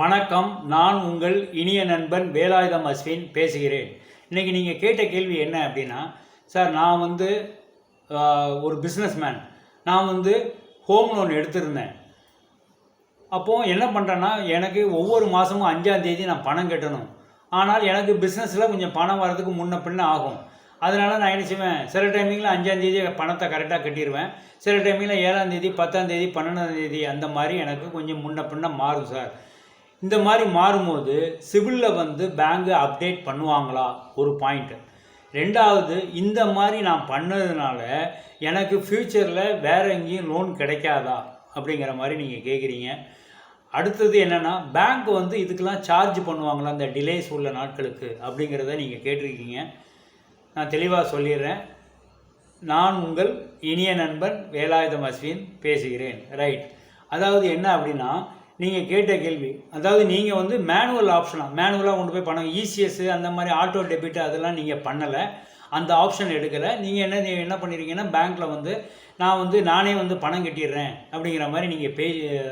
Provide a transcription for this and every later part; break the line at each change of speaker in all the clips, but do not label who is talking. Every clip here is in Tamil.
வணக்கம் நான் உங்கள் இனிய நண்பன் வேலாயுதம் அஸ்வின் பேசுகிறேன். இன்றைக்கி நீங்கள் கேட்ட கேள்வி என்ன அப்படின்னா சார் நான் வந்து ஒரு பிஸ்னஸ்மேன் நான் வந்து ஹோம் லோன் எடுத்திருந்தேன். அப்போது என்ன பண்ணுறேன்னா எனக்கு ஒவ்வொரு மாதமும் அஞ்சாம் தேதி நான் பணம் கட்டணும். ஆனால் எனக்கு பிஸ்னஸில் கொஞ்சம் பணம் வர்றதுக்கு முன்ன பின்ன ஆகும். அதனால் நான் என்ன செய்வேன் சில டைமிங்கில் அஞ்சாந்தேதி பணத்தை கரெக்டாக கட்டிடுவேன் சில டைமிங்கில் ஏழாந்தேதி பத்தாந்தேதி பத்தாம் தேதி பன்னெண்டாம் தேதி அந்த மாதிரி எனக்கு கொஞ்சம் முன்ன பின்ன மாறும் சார். இந்த மாதிரி மாறும்போது சிபிலில் வந்து பேங்கு அப்டேட் பண்ணுவாங்களா? ஒரு பாயிண்ட்டு ரெண்டாவது இந்த மாதிரி நான் பண்ணதுனால எனக்கு ஃப்யூச்சரில் வேற எங்கேயும் லோன் கிடைக்காதா? அப்படிங்கிற மாதிரி நீங்கள் கேட்குறீங்க அடுத்தது என்னென்னா பேங்க் வந்து இதுக்கெல்லாம் சார்ஜ் பண்ணுவாங்களா? அந்த டிலேஸ் உள்ள நாட்களுக்கு அப்படிங்கிறத நீங்கள் கேட்டிருக்கீங்க. நான் தெளிவாக சொல்லிடுறேன். நான் உங்கள் இனிய நண்பன் வேலாயுதம் அஸ்வின் பேசுகிறேன். ரைட் அதாவது என்ன அப்படின்னா நீங்கள் கேட்ட கேள்வி. அதாவது நீங்கள் வந்து மேனுவல் ஆப்ஷனாக மேனுவலாக கொண்டு போய் பணம் இசிஎஸ் அந்த மாதிரி ஆட்டோ டெபிட் அதெல்லாம் நீங்கள் பண்ணலை. அந்த ஆப்ஷன் எடுக்கலை. நீங்கள் என்ன நீங்கள் என்ன பண்ணிருக்கீங்கன்னா பேங்க்கில் வந்து நான் வந்து நானே வந்து பணம் கட்டிடுறேன் அப்படிங்கிற மாதிரி நீங்கள் பே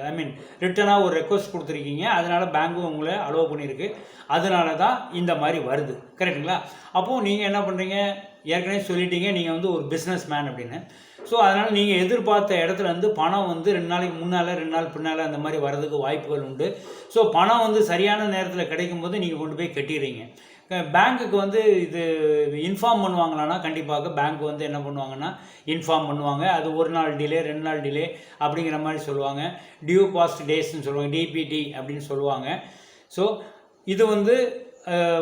ஐ மீன் ரிட்டனாக ஒரு ரெக்வஸ்ட் கொடுத்துருக்கீங்க. அதனால் பேங்க்கும் உங்களை அலோவ் பண்ணியிருக்கு அதனால தான் இந்த மாதிரி வருது. கரெக்டுங்களா அப்போது நீங்கள் என்ன பண்ணுறீங்க ஏற்கனவே சொல்லிட்டீங்க. நீங்கள் வந்து ஒரு பிஸ்னஸ் மேன் அப்படின்னு. ஸோ அதனால் நீங்கள் எதிர்பார்த்த இடத்துல இருந்து பணம் வந்து ரெண்டு நாளைக்கு முன்னால் ரெண்டு நாள் பின்னால் அந்த மாதிரி வர்றதுக்கு வாய்ப்புகள் உண்டு. ஸோ பணம் வந்து சரியான நேரத்தில் கிடைக்கும் போது நீங்கள் கொண்டு போய் கட்டிடுறீங்க. பேங்க்குக்கு வந்து இது இன்ஃபார்ம் பண்ணுவாங்களான்னா கண்டிப்பாக பேங்க் வந்து என்ன பண்ணுவாங்கன்னா இன்ஃபார்ம் பண்ணுவாங்க. அது ஒரு நாள் டிலே ரெண்டு நாள் டிலே அப்படிங்கிற மாதிரி சொல்லுவாங்க. டியூ பாஸ்ட் டேஸ்ன்னு சொல்லுவாங்க. டிபிடி அப்படின்னு சொல்லுவாங்க. ஸோ இது வந்து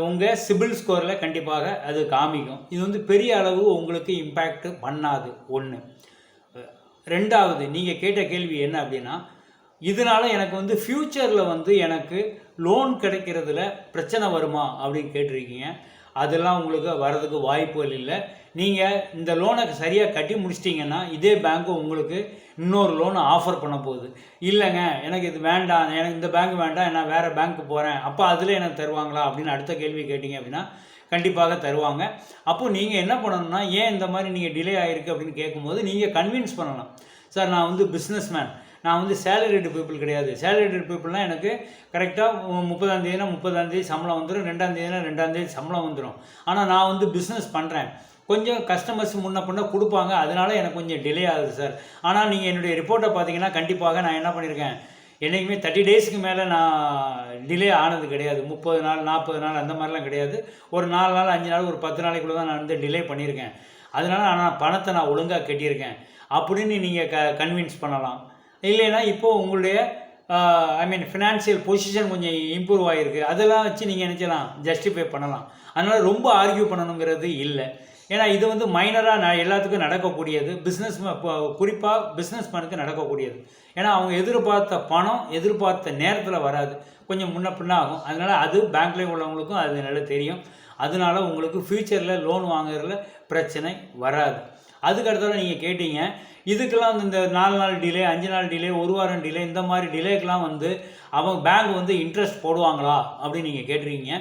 உங்கள் சிபில் ஸ்கோரில் கண்டிப்பாக அது காமிக்கும். இது வந்து பெரிய அளவு உங்களுக்கு இம்பேக்ட் பண்ணாது ஒன்று ரெண்டாவது நீங்கள் கேட்ட கேள்வி என்ன அப்படின்னா இதனால எனக்கு வந்து ஃப்யூச்சரில் வந்து எனக்கு லோன் கிடைக்கிறதுல பிரச்சனை வருமா அப்படின்னு கேட்டிருக்கீங்க. அதெல்லாம் உங்களுக்கு வரதுக்கு வாய்ப்புகள் இல்லை. நீங்கள் இந்த லோனை சரியாக கட்டி முடிச்சிட்டிங்கன்னா இதே பேங்க்கு உங்களுக்கு இன்னொரு லோன் ஆஃபர் பண்ண போகுது. இல்லைங்க எனக்கு இது வேண்டாம் எனக்கு இந்த பேங்க் வேண்டாம் நான் வேறு பேங்க்கு போகிறேன் அப்போ அதில் எனக்கு தருவாங்களா அப்படின்னு அடுத்த கேள்வி கேட்டிங்க அப்படின்னா கண்டிப்பாக தருவாங்க. அப்போது நீங்கள் என்ன பண்ணணும்னா ஏன் இந்த மாதிரி நீங்கள் டிலே ஆகிருக்கு அப்படின்னு கேட்கும்போது நீங்கள் கன்வின்ஸ் பண்ணலாம் சார் நான் வந்து பிஸ்னஸ் மேன் நான் வந்து சேலரிடு பீப்புள் கிடையாது. சேலரிடு பீப்புள்னால் எனக்கு கரெக்டாக முப்பதாந்தேதினா முப்பதாந்தேதி சம்பளம் வந்துடும் ரெண்டாந்தேதினா ரெண்டாந்தேதி சம்பளம் வந்துடும் ஆனால் நான் வந்து பிஸ்னஸ் பண்ணுறேன் கொஞ்சம் கஸ்டமர்ஸ் முன்ன பின்ன கொடுப்பாங்க. அதனால எனக்கு கொஞ்சம் டிலே ஆகுது சார் ஆனால் நீங்கள் என்னுடைய ரிப்போர்ட்டை பார்த்தீங்கன்னா கண்டிப்பாக நான் என்ன பண்ணியிருக்கேன் என்றைக்குமே தேர்ட்டி டேஸ்க்கு மேலே நான் டிலே ஆனது கிடையாது. முப்பது நாள் நாற்பது நாள் அந்த மாதிரிலாம் கிடையாது. ஒரு நாலு நாள் அஞ்சு நாள் ஒரு பத்து நாளைக்குள்ளே தான் நான் வந்து டிலே பண்ணியிருக்கேன் அதனால ஆனால் பணத்தை நான் ஒழுங்காக கட்டியிருக்கேன். அப்படின்னு நீங்கள் க கன்வின்ஸ் பண்ணலாம். இல்லைன்னா இப்போது உங்களுடைய ஐ மீன் ஃபினான்ஷியல் பொசிஷன் கொஞ்சம் இம்ப்ரூவ் ஆகிருக்கு அதெல்லாம் வச்சு நீங்கள் நினச்சலாம் ஜஸ்டிஃபை பண்ணலாம். அதனால் ரொம்ப ஆர்கியூ பண்ணணுங்கிறது இல்லை. ஏன்னா இது வந்து மைனராக ந எல்லாத்துக்கும் நடக்கக்கூடியது. பிஸ்னஸ் குறிப்பாக பிஸ்னஸ் மேனுக்கு நடக்கக்கூடியது. ஏன்னா அவங்க எதிர்பார்த்த பணம் எதிர்பார்த்த நேரத்தில் வராது. கொஞ்சம் முன்ன பின்ன ஆகும். அதனால் அது பேங்க்லேயே உள்ளவங்களுக்கும் அது நல்லா தெரியும். அதனால உங்களுக்கு ஃப்யூச்சரில் லோன் வாங்குறதுல பிரச்சனை வராது. அதுக்கு அடுத்தது நீங்கள் கேட்டீங்க. இதுக்கெல்லாம் இந்த நாலு நாள் டிலே அஞ்சு நாள் டிலே ஒரு வாரம் டிலே இந்த மாதிரி டிலேக்கெலாம் வந்து அவங்க பேங்க் வந்து இன்ட்ரெஸ்ட் போடுவாங்களா அப்படின்னு நீங்கள் கேட்டிருக்கீங்க.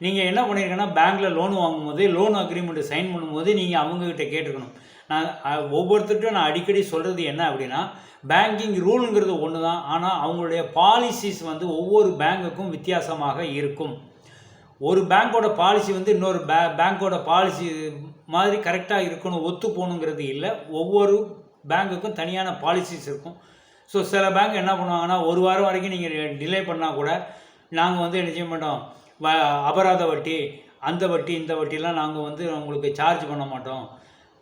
நீங்கள் என்ன பண்ணியிருக்கீங்கன்னா பேங்க்கில் லோன் வாங்கும்போது லோன் அக்ரிமெண்ட்டு சைன் பண்ணும்போது நீங்கள் அவங்கக்கிட்ட கேட்டுருக்கணும். நான் அஹ், ஒவ்வொருத்தர்கிட்டும் நான் அடிக்கடி சொல்கிறது என்ன அப்படின்னா பேங்கிங் ரூலுங்கிறது ஒன்று தான் ஆனால் அவங்களுடைய பாலிசிஸ் வந்து ஒவ்வொரு பேங்குக்கும் வித்தியாசமாக இருக்கும். ஒரு பேங்க்கோட பாலிசி வந்து இன்னொரு பே பேங்க்கோட பாலிசி மாதிரி கரெக்டாக இருக்கணும் ஒத்து போகணுங்கிறது இல்லை. ஒவ்வொரு பேங்க்குக்கும் தனியான பாலிசிஸ் இருக்கும். ஸோ சில பேங்க் என்ன பண்ணுவாங்கன்னா ஒரு வாரம் வரைக்கும் நீங்கள் டிலே பண்ணால் கூட நாங்கள் வந்து என்ன செய்ய மாட்டோம்? வ அபராத வட்டி அந்த வட்டி இந்த வட்டிலாம் நாங்கள் வந்து உங்களுக்கு சார்ஜ் பண்ண மாட்டோம்.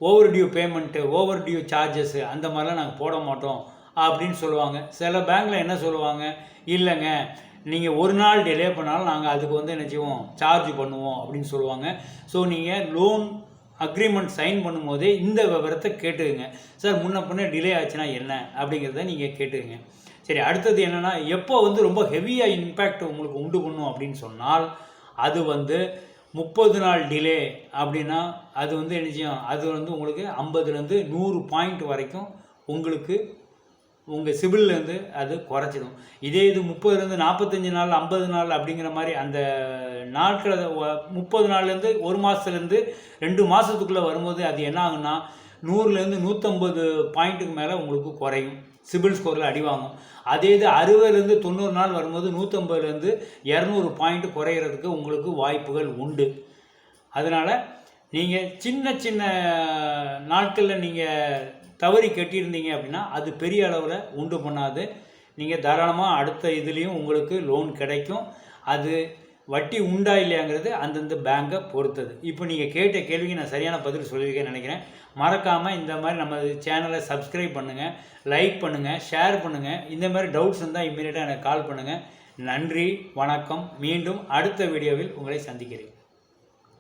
Overdue payment overdue charges அந்த மாதிரிலாம் நாங்கள் போட மாட்டோம். அப்படின்னு சொல்லுவாங்க. சில பேங்க்கில் என்ன சொல்லுவாங்க? இல்லைங்க நீங்கள் ஒரு நாள் டிலே பண்ணாலும் நாங்கள் அதுக்கு வந்து என்ன செய்வோம்? சார்ஜ் பண்ணுவோம் அப்படின்னு சொல்லுவாங்க. ஸோ நீங்கள் லோன் அக்ரிமெண்ட் சைன் பண்ணும்போதே இந்த விவரத்தை கேட்டுக்குங்க. சார் முன்ன பின்ன டிலே ஆச்சுன்னா என்ன? அப்படிங்கிறத நீங்கள் கேட்டுக்குங்க. சரி அடுத்தது என்னென்னா எப்போ வந்து ரொம்ப ஹெவியாக இம்பேக்ட் உங்களுக்கு உண்டு பண்ணும் அப்படின்னு சொன்னால் அது வந்து முப்பது நாள் டிலே அப்படின்னா அது வந்து என்ன செய்யும்? அது வந்து உங்களுக்கு ஐம்பதுலேருந்து நூறு பாயிண்ட் வரைக்கும் உங்களுக்கு உங்கள் சிபில்லேருந்து அது குறைச்சிடும். இதே இது முப்பதுலேருந்து நாற்பத்தஞ்சு நாள் ஐம்பது நாள் அப்படிங்கிற மாதிரி அந்த நாட்களை முப்பது நாள்லேருந்து ஒரு மாதத்துலேருந்து ரெண்டு மாதத்துக்குள்ளே வரும்போது அது என்ன ஆகுன்னா நூறுலேருந்து நூற்றம்பது பாயிண்ட்டுக்கு மேலே உங்களுக்கு குறையும். சிபில் ஸ்கோரில் அடிவாங்கும் அதே இது அறுபதுலேருந்து தொண்ணூறு நாள் வரும்போது நூற்றம்பதுலேருந்து இரநூறு பாயிண்ட் குறையிறதுக்கு உங்களுக்கு வாய்ப்புகள் உண்டு. அதனால் நீங்கள் சின்ன சின்ன நாட்களில் நீங்கள் தவறி கட்டியிருந்தீங்க அப்படின்னா அது பெரிய அளவில் உண்டு பண்ணாது. நீங்கள் தாராளமாக அடுத்த இதுலேயும் உங்களுக்கு லோன் கிடைக்கும். அது வட்டி உண்டா இல்லையாங்கிறது அந்தந்த பேங்கை பொறுத்தது. இப்போ நீங்கள் கேட்ட கேள்விக்கு நான் சரியான பதில் சொல்லியிருக்கேன்னு நினைக்கிறேன். மறக்காமல் இந்த மாதிரி நம்ம சேனலை சப்ஸ்கிரைப் பண்ணுங்கள் லைக் பண்ணுங்கள் ஷேர் பண்ணுங்கள் இந்த மாதிரி டவுட்ஸ் இருந்தால் இம்மீடியட்டாக எனக்கு கால் பண்ணுங்கள் நன்றி வணக்கம். மீண்டும் அடுத்த வீடியோவில் உங்களை சந்திக்கிறேன்.